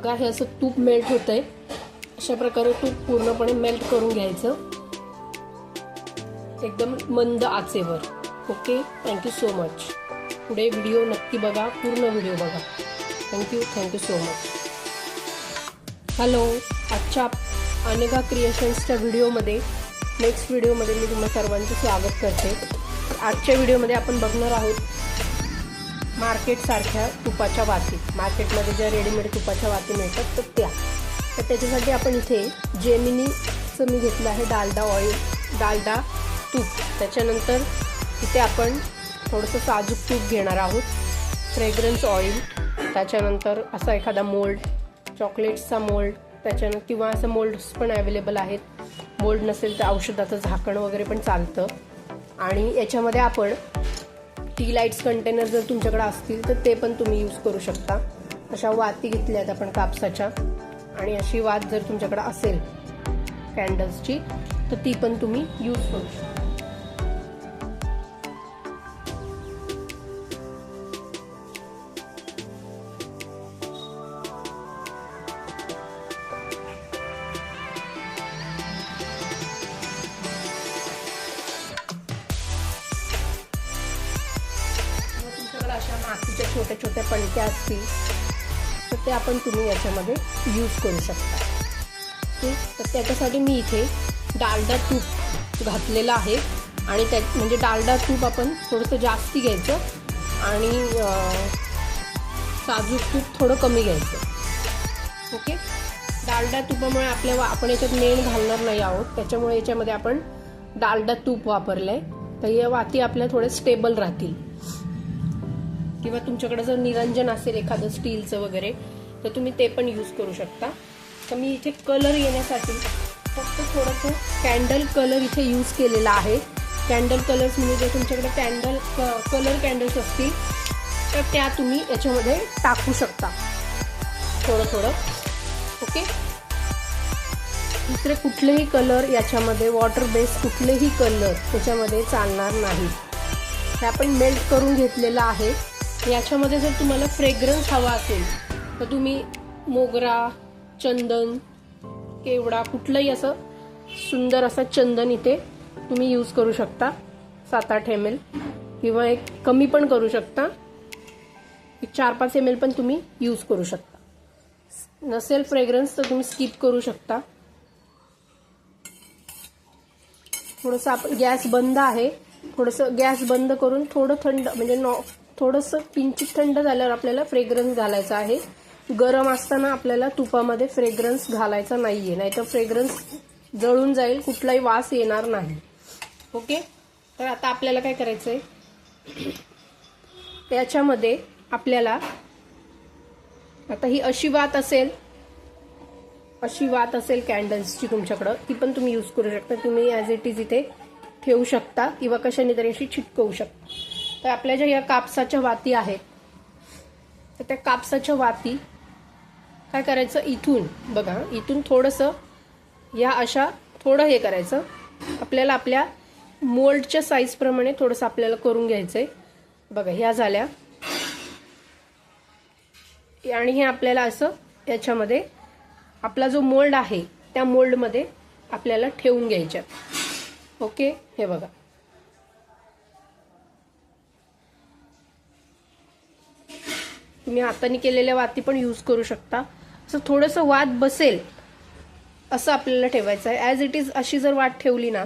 बघा हे असं तूप मेल्ट होत आहे अशा प्रकारे तूप पूर्णपणे मेल्ट करून घ्यायचं. एकदम मंद आचेवर. Okay thank you so much पुढे व्हिडिओ नक्की बघा. पूर्ण व्हिडिओ बघा. Thank you thank you so much hello आजच्या अनेका क्रिएशन्सच्या व्हिडिओमध्ये नेक्स्ट व्हिडिओमध्ये मी तुम्हाला सर्वांचं स्वागत करते. आजच्या व्हिडिओमध्ये आपण बघणार आहोत मार्केटसारख्या तुपाच्या वाती. मार्केटमध्ये ज्या रेडीमेड तुपाच्या वाती मिळतात तर त्या. तर त्याच्यासाठी आपण इथे जेमिनीचं मी घेतलं आहे डालडा ऑइल डालडा तूप. त्याच्यानंतर इथे आपण थोडंसं साजूक तूप घेणार आहोत फ्रेग्रन्स ऑइल त्याच्यानंतर असा एखादा मोल्ड चॉकलेट्सचा मोल्ड त्याच्यानं किंवा असं मोल्ड्स पण अवेलेबल आहेत. मोल्ड नसेल तर औषधाचं झाकण वगैरे पण चालतं. आणि याच्यामध्ये आपण टी लाईट्स कंटेनर जर तुमच्याकडे असतील तर ते पण तुम्ही यूज करू शकता. अशा वाती घेतल्या आहेत आपण कापसाच्या. आणि अशी वात जर तुमच्याकडे असेल कॅन्डल्सची तर ती पण तुम्ही यूज करू शकता. अशा मातीच्या छोट्या छोट्या पणत्या असतील तर ते आपण तुम्ही याच्यामध्ये यूज करू शकता. ठीक? तर त्याच्यासाठी मी इथे डालडा तूप घातलेलं आहे. आणि त्या म्हणजे डालडा तूप आपण थोडंसं जास्ती घ्यायचं आणि साजूक तूप थोडं कमी घ्यायचं. ओके? डालडा तुपामुळे आपल्या वा- आपण याच्यात मेण घालणार नाही आहोत. त्याच्यामुळे याच्यामध्ये आपण डालडा तूप वापरलंय. तर या वाती आपल्या थोड्या स्टेबल राहतील. किंवा तुमच्याकडे जर निरंजन असेल एखादं स्टीलचं वगैरे तर तुम्ही ते पण यूज करू शकता. तर मी इथे कलर येण्यासाठी फक्त थोडंसं कॅन्डल कलर इथे यूज केलेला आहे. कॅन्डल कलर्स म्हणजे जर तुमच्याकडे कॅन्डल कलर कॅन्डल्स असतील तर त्या तुम्ही याच्यामध्ये टाकू शकता. थोडं थोडं. ओके दुसरे कुठलेही कलर याच्यामध्ये वॉटर बेस कुठलेही कलर त्याच्यामध्ये चालणार नाही. हे आपण मेल्ट करून घेतलेलं आहे. याच्यामध्ये जर तुम्हाला फ्रेग्रन्स हवा असेल तर तुम्ही मोगरा चंदन केवडा कुठलंही असं सुंदर असं चंदन इथे तुम्ही यूज करू शकता. सात आठ एम एल किंवा एक कमी पण करू शकता. एक चार पाच एम एल पण तुम्ही यूज करू शकता. नसेल फ्रेग्रन्स तर तुम्ही स्किप करू शकता. थोडंसं आपण गॅस बंद आहे. थोडंसं गॅस बंद करून थोडं थंड म्हणजे नॉ थोडंसं किंचित थंड झाल्यावर आपल्याला फ्रेग्रन्स घालायचा आहे. गरम असताना आपल्याला तुपामध्ये फ्रेग्रन्स घालायचा नाहीये. नाहीतर फ्रेग्रन्स जळून जाईल कुठलाही वास येणार नाही. ओके? तर आता आपल्याला काय करायचं आहे याच्यामध्ये आपल्याला आता ही अशी वात असेल अशी वात असेल कॅन्डल्सची तुमच्याकडं. ती पण तुम्ही यूज करू शकता. तुम्ही ॲज इट इज इथे ठेवू शकता किंवा कशाने तरी अशी चिटकवू शकता. तर आपल्या ज्या या कापसाच्या वाती आहेत तर त्या कापसाच्या वाती काय करायचं? इथून बघा इथून थोडंसं या अशा थोडं हे करायचं. आपल्याला आपल्या मोल्डच्या साईजप्रमाणे थोडंसं आपल्याला करून घ्यायचं आहे बघा ह्या झाल्या. आणि हे आपल्याला असं याच्यामध्ये आपला जो मोल्ड आहे त्या मोल्डमध्ये आपल्याला ठेवून घ्यायच्यात ओके? हे बघा. तुम्ही हाताने केलेल्या वाती पण यूज करू शकता. असं थोडंसं वात बसेल असं आपल्याला ठेवायचं आहे. ॲज इट इज अशी जर वाट ठेवली ना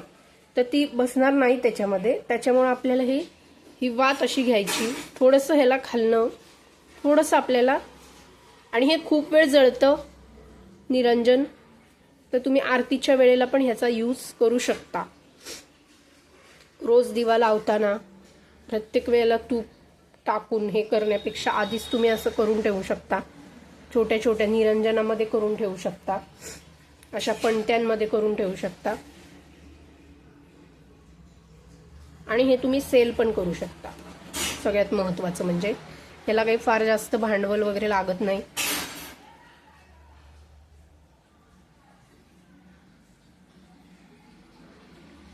तर ती बसणार नाही त्याच्यामध्ये. त्याच्यामुळं आपल्याला ही ही वात अशी घ्यायची. थोडंसं ह्याला खालणं थोडंसं आपल्याला आणि हे खूप वेळ जळतं निरंजन तर तुम्ही आरतीच्या वेळेला पण ह्याचा यूज करू शकता. रोज दिवा लावताना प्रत्येक वेळेला तूप टाकून हे करण्यापेक्षा आधीच तुम्ही असं करून ठेवू शकता. छोट्या छोट्या निरंजनामध्ये करून ठेवू शकता. अशा पणत्यांमध्ये करून ठेवू शकता. आणि हे तुम्ही सेल पण करू शकता. सगळ्यात महत्वाचं म्हणजे याला काही फार जास्त भांडवल वगैरे लागत नाही.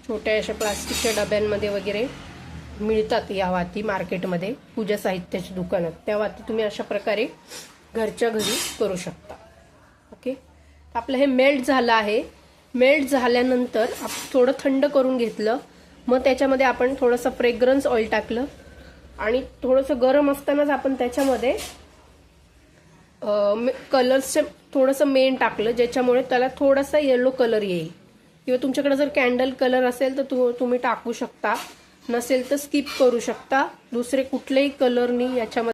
छोट्या अशा प्लास्टिकच्या डब्यांमध्ये वगैरे मिळतात या वाती मार्केटमध्ये पूजा साहित्याच्या दुकानात त्या वाती तुम्ही अशा प्रकारे घरच्या घरी करू शकता. ओके आपलं हे मेल्ट झालं आहे. मेल्ट झाल्यानंतर आप थोडं थंड करून घेतलं. मग त्याच्यामध्ये आपण थोडंसं फ्रेग्रन्स ऑइल टाकलं. आणि थोडंसं गरम असतानाच आपण त्याच्यामध्ये कलर्सचे थोडंसं मेन टाकलं ज्याच्यामुळे त्याला थोडासा येलो कलर येईल. किंवा तुमच्याकडे जर कॅन्डल कलर असेल तर तु तुम्ही टाकू शकता. नसेल तर स्किप करू शकता. दुसरे कुठलेही कलरनी याच्यामध्ये